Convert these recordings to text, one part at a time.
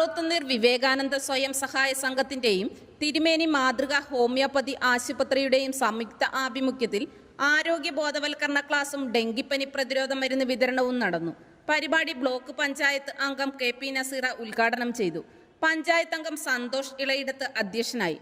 പാറോത്തുനീർ വിവേകാനന്ദ സ്വയം സഹായ സംഘത്തിന്റെയും തിരുമേനി മാതൃക ഹോമിയോപ്പതി ആശുപത്രിയുടെയും സംയുക്ത ആഭിമുഖ്യത്തിൽ ആരോഗ്യ ബോധവൽക്കരണ ക്ലാസും ഡെങ്കിപ്പനി പ്രതിരോധ മരുന്ന് വിതരണവും നടന്നു. പരിപാടി ബ്ലോക്ക് പഞ്ചായത്ത് അംഗം കെ പി നസീറ ഉദ്ഘാടനം ചെയ്തു. പഞ്ചായത്ത് അംഗം സന്തോഷ് ഇളയിടത്ത് അധ്യക്ഷനായി.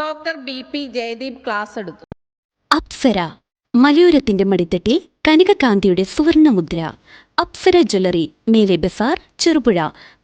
Doctor B P Jayadeep class എടുത്തു. അപ്സര മലയോരത്തിന്റെ മടിത്തട്ടിൽ കനകകാന്തിയുടെ സുവർണമുദ്ര അപ്സര ജ്വല്ലറി മേലെ ബസാർ ചെറുപുഴ.